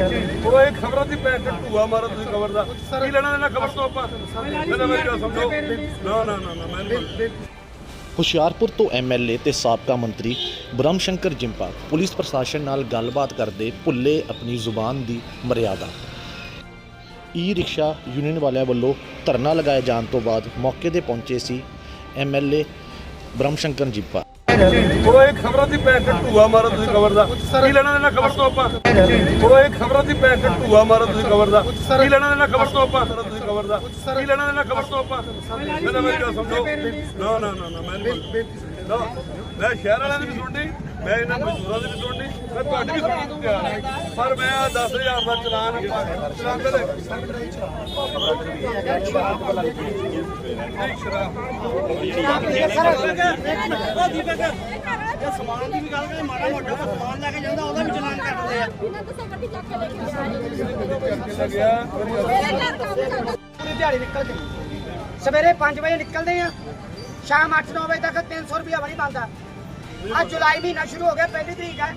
ਉਹ ਇਹ ਖਬਰਾਂ ਦੀ ਪੈਂਟ ਢੂਆ ਮਾਰੋ ਤੁਸੀਂ ਖਬਰ ਦਾ। ਕੀ ਲੈਣਾ ਦੇਣਾ ਖਬਰ ਤੋਂ ਆਪਾਂ? ਪਹਿਲਾਂ ਮੇਰੀ ਗੱਲ ਸਮਝੋ? ਨਾ ਨਾ ਨਾ ਮੈਂ ਨਹੀਂ ਹੁਸ਼ਿਆਰਪੁਰ ਤੋਂ ਐਮਐਲਏ ਤੇ ਸਾਬਕਾ ਮੰਤਰੀ ਬ੍ਰਹਮ ਸ਼ੰਕਰ ਜਿੰਪਾ ਪੁਲਿਸ ਪ੍ਰਸ਼ਾਸਨ ਨਾਲ ਗੱਲਬਾਤ ਕਰਦੇ ਭੁੱਲੇ ਆਪਣੀ ਜ਼ੁਬਾਨ ਦੀ ਮਰਿਆਦਾ। ਈ ਰਿਕਸ਼ਾ ਯੂਨੀਅਨ ਵਾਲਿਆਂ ਵੱਲੋਂ ਧਰਨਾ ਲਗਾਏ ਜਾਣ ਤੋਂ ਬਾਅਦ ਮੌਕੇ ਤੇ ਪਹੁੰਚੇ ਸੀ ਐਮਐਲਏ ਬ੍ਰਹਮ ਸ਼ੰਕਰ ਜਿੰਪਾ। ਉਹ ਇਹ ਖਬਰਾਂ ਦੀ ਪੈਂਟ ਢੂਆ ਮਾਰੋ ਤੁਸੀਂ ਖਬਰ ਦਾ। ਕੀ ਲੈਣਾ ਦੇਣਾ ਖਬਰ ਤੋਂ ਆਪਾਂ? ਉਹ ਇਹ ਖਬਰਾਂ ਦੀ ਪੈਂਟ ਢੂਆ ਮਾਰੋ ਤੁਸੀਂ ਖਬਰ ਦਾ। ਕੀ ਲੈਣਾ ਦੇਣਾ ਖਬਰ ਤੋਂ ਆਪਾਂ? ਤੁਸੀਂ ਖਬਰ ਦਾ ਕੀ ਲੈਣਾ ਦੇਣਾ ਖਬਰ ਤੋਂ ਆਪਾਂ? ਪਹਿਲਾਂ ਸਮਝੋ ਨਾ ਨਾ ਨਾ ਨਾ, ਮੈਂ ਨਾ। ਮੈਂ ਸ਼ਹਿਰ ਵਾਲਿਆਂ ਦੀ ਵੀ ਸੁਣਨੀ, ਮੈਂ ਇਹਨਾਂ ਮਜ਼ਦੂਰਾਂ ਦੀ ਵੀ ਸੁਣਨੀ, ਮੈਂ ਤੁਹਾਡੀ ਵੀ ਸੁਣਨ ਤਿਆਰ ਹਾਂ। ਪਰ ਮੈਂ 10000 ਦਾ ਚਲਾਨ ਚਲਾਨ ਦੇ ਸਮਾਨ ਦੀ ਵੀ ਗੱਲ ਕਰੇ ਮਾੜਾ ਮੋਟਾ ਸਮਾਨ ਲੈ ਕੇ ਜਾਂਦਾ ਉਹਦਾ ਵੀ ਚਲਾਨ ਕੱਟਦੇ ਆ ਇਹਨਾਂ ਤੋਂ ਸਬਰ ਦੀ ਚੱਕ ਕੇ ਲੈ ਕੇ ਲੱਗਿਆ ਪੂਰੀ ਦਿਹਾੜੀ ਨਿਕਲ ਗਈ ਸਵੇਰੇ 5 ਵਜੇ ਨਿਕਲਦੇ ਆ, ਸ਼ਾਮ 8-9 ਵਜੇ ਤੱਕ 300 ਰੁਪਇਆ ਬਣੀ ਬਣਦਾ ਅੱਜ ਜੁਲਾਈ ਮਹੀਨਾ ਸ਼ੁਰੂ ਹੋ ਗਿਆ, ਪਹਿਲੀ ਤਰੀਕ ਹੈ।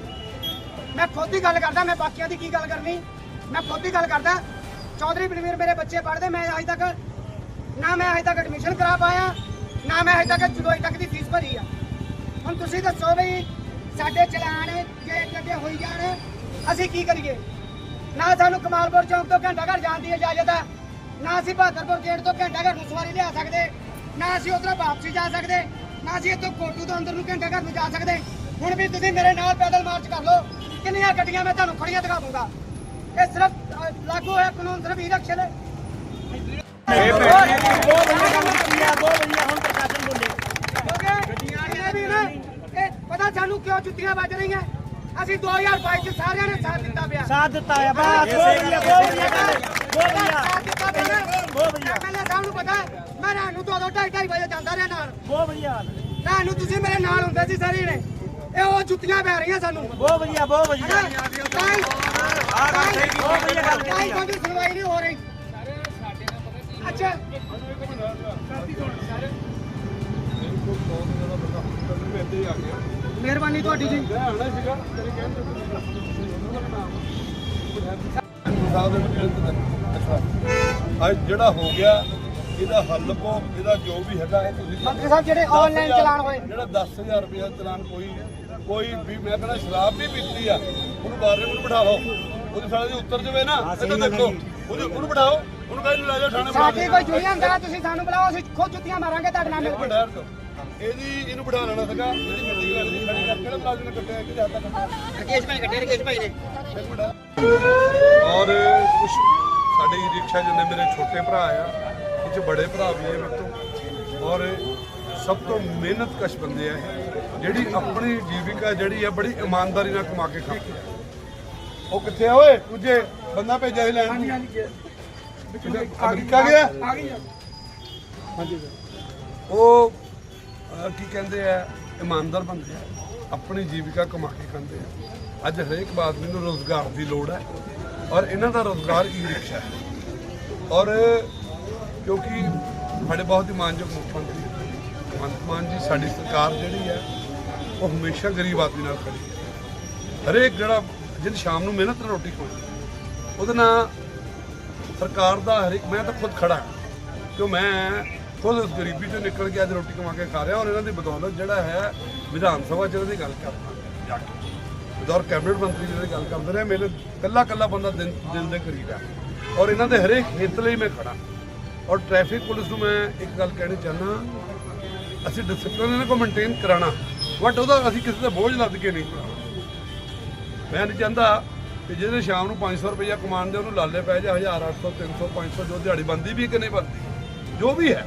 ਮੈਂ ਖੁਦ ਹੀ ਗੱਲ ਕਰਦਾ, ਮੈਂ ਬਾਕੀਆਂ ਦੀ ਕੀ ਗੱਲ ਕਰਨੀ? ਮੈਂ ਖੁਦ ਹੀ ਗੱਲ ਕਰਦਾ, ਚੌਧਰੀ ਬਲਵੀਰ ਮੇਰੇ ਬੱਚੇ ਪੜ੍ਹਦੇ, ਮੈਂ ਅਜੇ ਤੱਕ ਨਾ ਮੈਂ ਅਜੇ ਤੱਕ ਐਡਮਿਸ਼ਨ ਕਰਾ ਪਾਇਆ, ਨਾ ਮੈਂ ਅਜੇ ਤੱਕ ਜੁਲਾਈ ਤੱਕ ਦੀ ਫੀਸ ਭਰੀ ਆ। ਹੁਣ ਤੁਸੀਂ ਦੱਸੋ ਵੀ ਸਾਡੇ ਚਲਾਨ ਜੇ ਅੱਗੇ ਹੋਈ ਜਾਣ, ਅਸੀਂ ਕੀ ਕਰੀਏ? ਨਾ ਸਾਨੂੰ ਕਮਾਲਪੁਰ ਚੌਂਕ ਤੋਂ ਘੰਟਾ ਘਰ ਜਾਣ ਦੀ ਇਜਾਜ਼ਤ ਆ, ਨਾ ਅਸੀਂ ਬਹਾਦਰਪੁਰ ਗੇਟ ਤੋਂ ਘੰਟਾ ਘਰ ਨੂੰ ਸਵਾਰੀ ਲਿਆ ਸਕਦੇ, ਨਾ ਅਸੀਂ ਉਧਰੋਂ ਵਾਪਸੀ ਜਾ ਸਕਦੇ। ਨਾ ਅਸੀਂ ਇੱਥੋਂ ਕੋਟੂ ਤੋਂ ਅੰਦਰ ਨੂੰ ਘੰਟਾ ਘਰ ਨੂੰ ਜਾ ਸਕਦੇ। ਹੁਣ ਵੀ ਤੁਸੀਂ ਮੇਰੇ ਨਾਲ ਪੈਦਲ ਮਾਰਚ ਕਰ ਲਓ। ਕਿੰਨੀਆਂ ਗੱਡੀਆਂ ਮੈਂ ਤੁਹਾਨੂੰ ਖੜੀਆਂ ਦਿਖਾ ਦੂੰਗਾ ਇਹ ਸਿਰਫ ਲਾਗੂ ਹੋਇਆ ਕਾਨੂੰਨ ਸਿਰਫ ਹੀ ਦੇ ਇਹ ਨਾ, ਇਹ ਪਤਾ ਸਾਨੂੰ ਕਿਉਂ ਜੁੱਤੀਆਂ ਵੱਜ ਰਹੀਆਂ? ਅਸੀਂ 2022 ਚ ਸਾਰਿਆਂ ਨੇ ਸਾਥ ਦਿੱਤਾ ਪਿਆ। ਸਾਥ ਦਿੱਤਾ ਆ ਬਸ। ਸਾਥ ਦਿੱਤਾ ਪਿਆ ਨਾ। ਬਹੁਤ ਵਧੀਆ। ਪਹਿਲਾਂ ਸਾਹਿਬ ਨੂੰ ਪਤਾ ਹੈ, ਮੈਂ ਰਾਤ ਨੂੰ ਦੋ ਦੋ ਢਾਈ ਢਾਈ ਵਜੇ ਜਾਂਦਾ ਰਿਹਾ ਨਾਲ। ਬਹੁਤ ਵਧੀਆ ਰਾਤ ਨੂੰ ਤੁਸੀਂ ਮੇਰੇ ਨਾਲ ਹੁੰਦੇ ਸੀ ਸਾਰੇ ਨੇ। ਇਹ ਉਹ ਜੁੱਤੀਆਂ ਪੈ ਰਹੀਆਂ ਸਾਨੂੰ। ਬਹੁਤ ਵਧੀਆ ਬਹੁਤ ਵਧੀਆ। ਹੈਨਾ? ਤਾਂ ਹੀ- ਤਾਂ ਹੀ- ਬਹੁਤ ਵਧੀਆ ਗੱਲ ਤਾਂ ਹੀ। ਤੁਹਾਡੀ ਸੁਣਵਾਈ ਨਹੀਂ ਹੋ ਰਹੀ। ਅੱਛਾ। ਮਿਹਰਬਾਨੀ ਤੁਹਾਡੀ ਜੀ। ਅੱਜ ਜਿਹੜਾ ਹੋ ਗਿਆ ਇਹਦਾ ਹੱਲ ਕੋ ਇਹਦਾ ਜੋ ਵੀ ਹੈਗਾ ਇਹ ਤੁਸੀਂ ਮੰਤਰੀ ਸਾਹਿਬ ਜਿਹੜੇ ਆਨਲਾਈਨ ਚਲਾਨ ਹੋਏ। ਜਿਹੜਾ 10000 ਰੁਪਏ ਦਾ ਚਲਾਨ ਕੋਈ ਕੋਈ ਵੀ ਮੈਂ ਕਹਿੰਦਾ ਸ਼ਰਾਬ ਵੀ ਪੀਤੀ ਆ ਉਹਨੂੰ ਬਾਹਰ ਨੂੰ ਬਿਠਾ ਲਓ ਉਹਦੀ ਸਾਲੇ ਦੀ ਉੱਤਰ ਜਵੇ ਨਾ ਇਹਨੂੰ ਦੇਖੋ ਉਹਨੂੰ ਉਹਨੂੰ ਬਿਠਾਓ ਉਹਨੂੰ ਕਹਿੰਦੇ ਲੈ ਜਾਓ ਥਾਣੇ ਸਾਡੀ ਕੋਈ ਜੁਨੀਅਰ ਦਾ ਤੁਸੀਂ ਸਾਨੂੰ ਬੁਲਾਓ ਅਸੀਂ ਖੁਦ ਜੁੱਤੀਆਂ ਮਾਰਾਂਗੇ ਤੁਹਾਡੇ ਨਾਲ ਮਿਲ ਕੇ। ਇਹਦੀ ਇਹਨੂੰ ਬਿਠਾ ਲੈਣਾ ਸੀਗਾ ਜਿਹੜੀ ਮੀਟਿੰਗ ਕਰਨੀ ਸੀ ਸਾਡੀ ਕਿਹੜੇ ਮੁਲਾਜ਼ਮ ਨੇ ਕੱਟਿਆ ਕਿ ਜਾਂਦਾ ਕੱਟਿਆ। ਰਕੇਸ਼ ਭਾਈ ਕੱਟੇ ਰਕੇਸ਼ ਭਾਈ ਨੇ। ਇੱਕ ਮਿੰਟ ਔਰ ਕੁਝ ਸਾਡੇ ਈ ਰਿਕਸ਼ਾ ਜਿੰਨੇ ਮੇਰੇ ਛੋਟੇ ਭਰਾ ਆ ਇਹ 'ਚ ਬੜੇ ਭਰਾ ਵੀ ਹੈ ਮੇਰੇ ਤੋਂ। ਔਰ ਸਭ ਤੋਂ ਮਿਹਨਤਕਸ਼ ਬੰਦੇ ਆ ਜਿਹੜੀ ਆਪਣੀ ਜੀਵਿਕਾ ਜਿਹੜੀ ਆ ਬੜੀ ਇਮਾਨਦਾਰੀ ਨਾਲ ਕਮਾ ਕੇ ਖਾਂਦੇ ਆ। ਉਹ ਕਿੱਥੇ ਆ ਓਏ? ਤੁਝੇ ਬੰਦਾ ਭੇਜਿਆ ਸੀ ਲੈਣ ਹਾਂਜੀ ਹਾਂਜੀ ਅਮਰੀਕਾ ਗਿਆ? ਆ ਹਾਂਜੀ। ਉਹ ਕੀ ਕਹਿੰਦੇ ਆ ਇਮਾਨਦਾਰ ਬੰਦੇ ਆ। ਆਪਣੀ ਜੀਵਿਕਾ ਕਮਾ ਕੇ ਖਾਂਦੇ ਆ। ਅੱਜ ਹਰੇਕ ਆਦਮੀ ਨੂੰ ਰੋਜ਼ਗਾਰ ਦੀ ਲੋੜ ਹੈ ਔਰ ਇਹਨਾਂ ਦਾ ਰੋਜ਼ਗਾਰ ਈ ਰਿਕਸ਼ਾ ਹੈ। ਔਰ ਕਿਉਂਕਿ ਸਾਡੇ ਬਹੁਤ ਹੀ ਮਾਨਯੋਗ ਮੁੱਖ ਮੰਤਰੀ ਭਗਵੰਤ ਮਾਨ ਜੀ, ਸਾਡੀ ਸਰਕਾਰ ਜਿਹੜੀ ਹੈ, ਉਹ ਹਮੇਸ਼ਾ ਗਰੀਬ ਆਦਮੀ ਨਾਲ ਖੜੀ ਹੈ। ਹਰੇਕ ਜਿਹੜਾ ਜਿਹਨ ਸ਼ਾਮ ਨੂੰ ਮਿਹਨਤ ਨਾਲ ਰੋਟੀ ਖਾਣੀ ਉਹਦੇ ਨਾਲ ਸਰਕਾਰ ਦਾ ਹਰੇਕ ਮੈਂ ਤਾਂ ਖੁਦ ਖੜਾ ਕਿਉਂ ਮੈਂ ਖੁਦ ਉਸ ਗਰੀਬੀ ਤੋਂ ਨਿਕਲ ਕੇ ਅੱਜ ਰੋਟੀ ਕਮਾ ਕੇ ਖਾ ਰਿਹਾ ਔਰ ਇਹਨਾਂ ਦੀ ਬਦੌਲਤ ਜਿਹੜਾ ਹੈ, ਵਿਧਾਨ ਸਭਾ ਚ ਇਹਨਾਂ ਦੀ ਗੱਲ ਕਰਨਾ ਜਾ ਕੇ। ਬਤੌਰ ਕੈਬਨਿਟ ਮੰਤਰੀ ਜਿਹਨਾਂ ਗੱਲ ਕਰਦੇ ਰਹੇ, ਮੇਰੇ ਕੱਲਾ ਕੱਲਾ ਬੰਦਾ ਦਿਲ ਦਿਲ ਦੇ ਕਰੀਬ ਹੈ। ਔਰ ਇਹਨਾਂ ਦੇ ਹਰੇਕ ਹਿੱਤ ਲਈ ਮੈਂ ਖੜਾ। ਔਰ ਟ੍ਰੈਫਿਕ ਪੁਲਿਸ ਨੂੰ ਮੈਂ ਇੱਕ ਗੱਲ ਕਹਿਣੀ ਚਾਹੁੰਦਾ ਅਸੀਂ ਡਿਸਪਲਿਨ ਇਹਨਾਂ ਕੋ ਮੇਨਟੇਨ ਕਰਾਣਾ ਬਟ ਉਹਦਾ ਅਸੀਂ ਕਿਸੇ ਦਾ ਬੋਝ ਲੱਦ ਕੇ ਨਹੀਂ ਕਰਾਉਣਾ। ਮੈਂ ਨਹੀਂ ਚਾਹੁੰਦਾ ਕਿ ਜਿਹਨੇ ਸ਼ਾਮ ਨੂੰ 500 ਰੁਪਇਆ ਕਮਾਉਣ ਦੇ ਉਹਨੂੰ ਲਾਲੇ ਪੈ ਜਾ 1000 800 300 500 ਜੋ ਦਿਹਾੜੀ ਬੰਦੀ ਵੀ ਕਿ ਨਹੀਂ ਬੰਦੀ ਜੋ ਵੀ ਹੈ।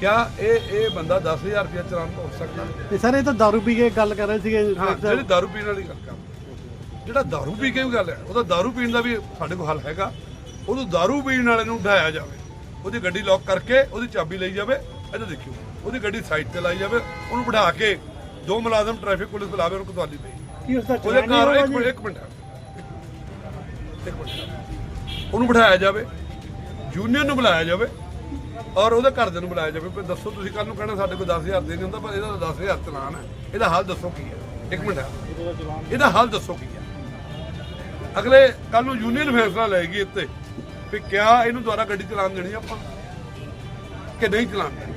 ਕਿਆ ਇਹ ਇਹ ਬੰਦਾ 10000 ਰੁਪਇਆ ਚਲਾਨ ਭੁਗਤ ਸਕਦਾ? ਤੇ ਸਰ ਇਹ ਤਾਂ ਦਾਰੂ ਪੀ ਕੇ ਗੱਲ ਕਰ ਰਹੇ ਸੀਗੇ। ਹਾਂ ਜਿਹੜੀ ਦਾਰੂ ਪੀਣ ਵਾਲੀ ਗੱਲ ਕਰ ਜਿਹੜਾ ਦਾਰੂ ਪੀ ਕੇ ਵੀ ਗੱਲ ਹੈ ਉਹਦਾ ਦਾਰੂ ਪੀਣ ਦਾ ਵੀ ਸਾਡੇ ਕੋਲ ਹੱਲ ਹੈਗਾ। ਉਹਨੂੰ ਦਾਰੂ ਪੀਣ ਵਾਲੇ ਨੂੰ ਉਠਾਇਆ ਜਾਵੇ। ਉਹਦੀ ਗੱਡੀ ਲੌਕ ਕਰਕੇ ਉਹਦੀ ਚਾਬੀ ਲਈ ਜਾਵੇ। ਇੱਧਰ ਦੇਖਿਓ ਉਹਦੀ ਗੱਡੀ ਸਾਈਡ ਤੇ ਲਾਈ ਜਾਵੇ। ਉਹਨੂੰ ਬਿਠਾ ਕੇ ਦੋ ਮੁਲਾਜ਼ਮ ਟ੍ਰੈਫਿਕ ਪੁਲਿਸ ਬੁਲਾਵੇ ਉਹਨੂੰ ਕਤਵਾਲੀ ਪਈ। ਕੀ ਉਸ ਦਾ ਉਹਦੇ ਚਲਾਨ ਕਾਰ ਨਹੀਂ ਇੱਕ ਮਿੰਟ ਇੱਕ ਮਿੰਟ। ਇੱਕ ਮਿੰਟ। ਉਹਨੂੰ ਬਿਠਾਇਆ ਜਾਵੇ। ਜੂਨੀਅਰ ਨੂੰ ਬੁਲਾਇਆ ਜਾਵੇ। ਔਰ ਉਹਦੇ ਘਰਦਿਆਂ ਨੂੰ ਬੁਲਾਇਆ ਜਾਵੇ, ਵੀ ਦੱਸੋ ਤੁਸੀਂ ਕੱਲ ਨੂੰ ਕਹਿਣਾ ਸਾਡੇ ਕੋਲ 10000 ਦੇ ਨਹੀਂ ਹੁੰਦਾ, ਪਰ ਇਹਦਾ ਤਾਂ 10000 ਚਲਾਨ ਹੈ। ਇਹਦਾ ਹੱਲ ਦੱਸੋ ਕੀ ਹੈ? ਇੱਕ ਮਿੰਟ। ਇਹਦਾ ਹਾਲ ਦੱਸੋ ਕੀ ਹੈ? ਅਗਲੇ ਕੱਲ ਨੂੰ ਯੂਨੀਅਨ ਫੈਸਲਾ ਲਏਗੀ ਇੱਥੇ, ਵੀ ਕਿਆ ਇਹਨੂੰ ਦੁਬਾਰਾ ਗੱਡੀ ਚਲਾਉਣ ਦੇਣੀ ਆਪਾਂ, ਕਿ ਨਹੀਂ ਚਲਾਉਣ ਦੇਣੀ?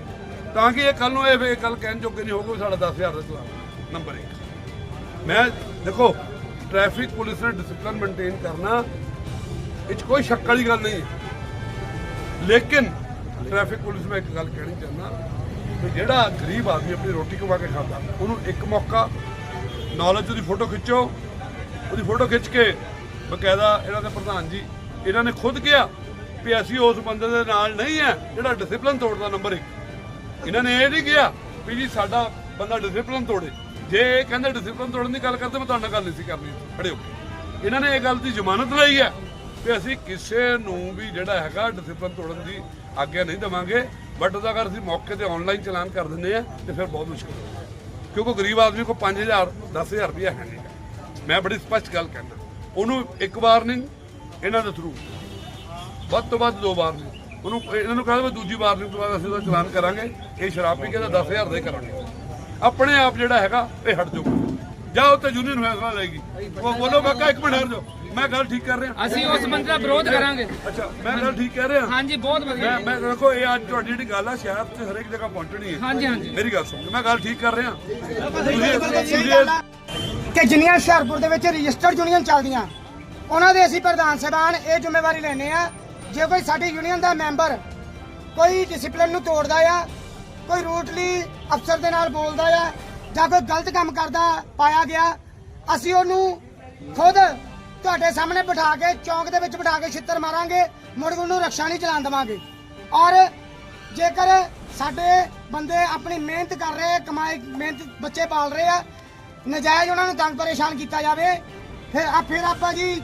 ਤਾਂ ਕਿ ਇਹ ਕੱਲ ਨੂੰ ਇਹ ਗੱਲ ਕਹਿਣ ਜੋਗੇ ਨਹੀਂ ਹੋਊਗਾ ਵੀ ਸਾਡਾ 10000 ਦਾ ਚਲਾਨ ਨੰਬਰ 1 ਮੈਂ, ਦੇਖੋ ਟ੍ਰੈਫਿਕ ਪੁਲਿਸ ਨੇ ਡਿਸਪਲਿਨ ਮੇਨਟੇਨ ਕਰਨਾ, ਇਹ 'ਚ ਕੋਈ ਸ਼ੱਕ ਵਾਲੀ ਗੱਲ ਨਹੀਂ ਹੈ। ਲੇਕਿਨ ਟ੍ਰੈਫਿਕ ਪੁਲਿਸ ਮੈਂ ਇੱਕ ਗੱਲ ਕਹਿਣੀ ਚਾਹੁੰਦਾ ਕਿ ਜਿਹੜਾ ਗਰੀਬ ਆਦਮੀ ਆਪਣੀ ਰੋਟੀ ਕਮਾ ਕੇ ਖਾਂਦਾ, ਉਹਨੂੰ ਇੱਕ ਮੌਕਾ ਨੌਲੇਜ ਉਹਦੀ ਫੋਟੋ ਖਿੱਚੋ, ਉਹਦੀ ਫੋਟੋ ਖਿੱਚ ਕੇ ਬਕਾਇਦਾ ਇਹਨਾਂ ਦੇ ਪ੍ਰਧਾਨ ਜੀ, ਇਹਨਾਂ ਨੇ ਖੁਦ ਕਿਹਾ ਵੀ ਅਸੀਂ ਉਸ ਬੰਦੇ ਦੇ ਨਾਲ ਨਹੀਂ ਹੈ, ਜਿਹੜਾ ਡਿਸਪਲਿਨ ਤੋੜਦਾ ਨੰਬਰ 1 ਇਹਨਾਂ ਨੇ ਇਹ ਨਹੀਂ ਕਿਹਾ ਵੀ ਜੀ ਸਾਡਾ ਬੰਦਾ ਡਿਸਪਲਿਨ ਤੋੜੇ। ਜੇ ਇਹ ਕਹਿੰਦੇ ਡਿਸਪਲਿਨ ਤੋੜਨ ਦੀ ਗੱਲ ਕਰਦੇ, ਮੈਂ ਤੁਹਾਡੇ ਨਾਲ ਗੱਲ ਨਹੀਂ ਸੀ ਕਰਨੀ। ਖੜੇ ਹੋ ਇਹਨਾਂ ਨੇ ਇਹ ਗੱਲ ਦੀ ਜ਼ਮਾਨਤ ਲਈ ਹੈ। ਕਿ ਅਸੀਂ ਕਿਸੇ ਨੂੰ ਵੀ ਜਿਹੜਾ ਹੈਗਾ ਡਿਸਪਲਨ ਤੋੜਨ ਦੀ ਆਗਿਆ ਨਹੀਂ ਦੇਵਾਂਗੇ ਬਟ ਉਹਦਾ ਅਗਰ ਅਸੀਂ ਮੌਕੇ ਤੇ ਆਨਲਾਈਨ ਚਲਾਨ ਕਰ ਦਿੰਦੇ ਆ ਤੇ ਫਿਰ ਬਹੁਤ ਮੁਸ਼ਕਲ ਹੋਊਗਾ ਕਿਉਂਕਿ ਗਰੀਬ ਆਦਮੀ ਕੋ 5000 10000 ਰੁਪਇਆ ਹੈ ਨਹੀਂ। ਮੈਂ ਬੜੀ ਸਪਸ਼ਟ ਗੱਲ ਕਹਿੰਦਾ, ਉਹਨੂੰ ਇੱਕ ਵਾਰਨਿੰਗ ਇਹਨਾਂ ਦੇ ਥਰੂ ਵੱਧ ਤੋਂ ਵੱਧ ਦੋ ਵਾਰ ਨਹੀਂ। ਉਹਨੂੰ, ਇਹਨਾਂ ਨੂੰ ਕਹਿੰਦਾ ਵੀ ਦੂਜੀ ਵਾਰ ਤੋਂ ਬਾਅਦ ਅਸੀਂ ਉਹਦਾ ਚਲਾਨ ਕਰਾਂਗੇ। ਇਹ ਸ਼ਰਾਬ ਪੀ ਕੇ ਤਾਂ 10000 ਦੇ ਕਰਾਂਗੇ। ਆਪਣੇ ਆਪ ਜਿਹੜਾ ਹੈਗਾ, ਇਹ ਹਟ ਜਾਊਗਾ। ਜਾਓ ਤੇ ਯੂਨੀਅਨ ਫੈਸਲਾ ਲਏਗੀ। ਉਹ ਬੋਲੋ ਕਾਕਾ, ਇੱਕ ਮਿੰਟ, ਹਟ ਜਾਓ। ਮੈਂ ਗੱਲ ਠੀਕ ਕਰ ਰਿਹਾ। ਅਸੀਂ ਉਸ ਬੰਦੇ ਦਾ ਵਿਰੋਧ ਕਰਾਂਗੇ। ਅੱਛਾ ਮੈਂ ਗੱਲ ਠੀਕ ਕਹਿ ਰਿਹਾ। ਹਾਂਜੀ ਬਹੁਤ ਵਧੀਆ। ਮੈਂ ਮੈਂ ਦੇਖੋ ਇਹ ਅੱਜ ਤੁਹਾਡੀ ਜਿਹੜੀ ਗੱਲ ਆ ਸ਼ਹਿਰ 'ਚ ਹਰੇਕ ਜਗ੍ਹਾ ਪਹੁੰਚਣੀ ਹੈ। ਹਾਂਜੀ ਹਾਂਜੀ। ਮੇਰੀ ਗੱਲ ਸੁਣੋ। ਮੈਂ ਗੱਲ ਠੀਕ ਕਰ ਰਿਹਾ। ਕਿ ਜਿੰਨੀਆਂ ਹੁਸ਼ਿਆਰਪੁਰ ਦੇ ਵਿੱਚ ਰਜਿਸਟਰਡ ਯੂਨੀਅਨ ਚੱਲਦੀਆਂ ਉਹਨਾਂ ਦੇ ਅਸੀਂ ਪ੍ਰਧਾਨ ਸਾਹਿਬਾਨ ਇਹ ਜ਼ਿੰਮੇਵਾਰੀ ਲੈਨੇ ਆ ਜੇ ਕੋਈ ਸਾਡੀ ਯੂਨੀਅਨ ਦਾ ਮੈਂਬਰ ਕੋਈ ਡਿਸਪਲਿਨ ਨੂੰ ਤੋੜਦਾ ਆ ਕੋਈ ਰੂਟਲੀ ਅਫਸਰ ਦੇ ਨਾਲ ਬੋਲਦਾ ਆ ਜਾਂ ਕੋਈ ਗਲਤ ਕੰਮ ਕਰਦਾ ਪਾਇਆ ਗਿਆ ਅਸੀਂ ਉਹਨੂੰ ਖੁਦ ਤੁਹਾਡੇ ਸਾਹਮਣੇ ਬਿਠਾ ਕੇ ਚੌਂਕ ਦੇ ਵਿੱਚ ਬਿਠਾ ਕੇ ਛਿੱਤਰ ਮਾਰਾਂਗੇ ਮੁੜ ਕੇ ਉਹਨੂੰ ਰਕਸ਼ਾ ਨਹੀਂ ਚਲਾਉਣ ਦੇਵਾਂਗੇ। ਔਰ ਜੇਕਰ ਸਾਡੇ ਬੰਦੇ ਆਪਣੀ ਮਿਹਨਤ ਕਰ ਰਹੇ ਕਮਾਈ ਮਿਹਨਤ ਬੱਚੇ ਪਾਲ ਰਹੇ ਆ ਨਜਾਇਜ਼ ਉਹਨਾਂ ਨੂੰ ਤੰਗ ਪਰੇਸ਼ਾਨ ਕੀਤਾ ਜਾਵੇ ਫਿਰ ਆ ਫਿਰ ਆਪਾਂ ਜੀ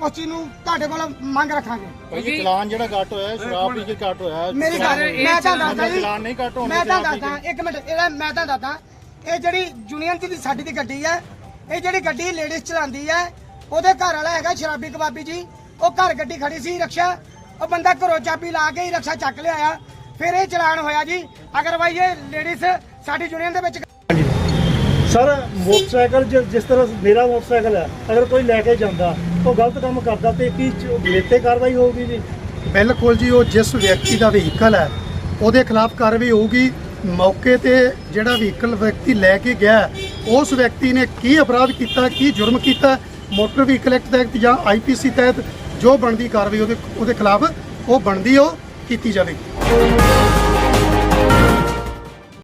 ਉਸ ਚੀਜ਼ ਨੂੰ ਤੁਹਾਡੇ ਕੋਲ ਮੰਗ ਰੱਖਾਂਗੇ। ਭਾਈ ਚਲਾਨ ਜਿਹੜਾ ਕੱਟ ਹੋਇਆ ਸ਼ਰਾਬ ਪੀ ਕੇ ਕੱਟ ਹੋਇਆ ਮੇਰੀ ਗੱਲ ਮੈਂ ਤਾਂ ਦੱਸਦਾ ਜੀ ਚਲਾਨ ਨਹੀਂ ਕੱਟ ਹੋਣੇ ਮੈਂ ਤਾਂ ਦੱਸਦਾ ਇੱਕ ਮਿੰਟ ਇਹਦਾ ਮੈਂ ਤਾਂ ਦੱਸਦਾ ਇਹ ਜਿਹੜੀ ਯੂਨੀਅਨ ਦੀ ਸਾਡੀ ਦੀ ਗੱਡੀ ਹੈ ਇਹ ਜਿਹੜੀ ਗੱਡੀ ਲੇਡੀਜ਼ ਚਲਾਉਂਦੀ ਹੈ ਉਹਦੇ ਘਰ ਵਾਲਾ ਹੈਗਾ ਸ਼ਰਾਬੀ ਕਬਾਬੀ ਜੀ। ਉਹ ਘਰ ਗੱਡੀ ਖੜੀ ਸੀ ਰਕਸ਼ਾ। ਉਹ ਬੰਦਾ ਘਰੋਂ ਚਾਬੀ ਲਾ ਕੇ ਹੀ ਰਕਸ਼ਾ ਚੱਕ ਲਿਆਇਆ। ਫਿਰ ਇਹ ਚਲਾਨ ਹੋਇਆ ਜੀ। ਅਗਰ ਭਾਈ ਇਹ ਲੇਡੀਜ਼ ਸਾਡੀ ਯੂਨੀਅਨ ਦੇ ਵਿੱਚ ਸਰ ਮੋਟਰਸਾਈਕਲ ਜਿ- ਜਿਸ ਤਰ੍ਹਾਂ ਮੇਰਾ ਮੋਟਰਸਾਈਕਲ ਹੈ ਅਗਰ ਕੋਈ ਲੈ ਕੇ ਜਾਂਦਾ ਉਹ ਗਲਤ ਕੰਮ ਕਰਦਾ ਤੇ ਕੀ ਮੇਤੇ ਕਾਰਵਾਈ ਹੋਊਗੀ ਜੀ। ਬਿਲਕੁਲ ਜੀ ਉਹ ਜਿਸ ਵਿਅਕਤੀ ਦਾ ਵਹੀਕਲ ਹੈ ਉਹਦੇ ਖਿਲਾਫ ਕਾਰਵਾਈ ਹੋਊਗੀ। ਮੌਕੇ ਤੇ ਜਿਹੜਾ ਵਹੀਕਲ ਵਿਅਕਤੀ ਲੈ ਕੇ ਗਿਆ ਹੈ, ਉਸ ਵਿਅਕਤੀ ਨੇ ਕੀ ਅਪਰਾਧ ਕੀਤਾ ਕੀ ਜੁਰਮ ਕੀਤਾ ਮੋਟਰ ਵਹੀਕਲ ਐਕਟ ਤਹਿਤ ਜਾਂ ਆਈਪੀਸੀ ਤਹਿਤ ਜੋ ਬਣਦੀ ਕਾਰਵਾਈ ਉਹਦੇ ਉਹਦੇ ਖਿਲਾਫ ਉਹ ਬਣਦੀ ਉਹ ਕੀਤੀ ਜਾਵੇਗੀ।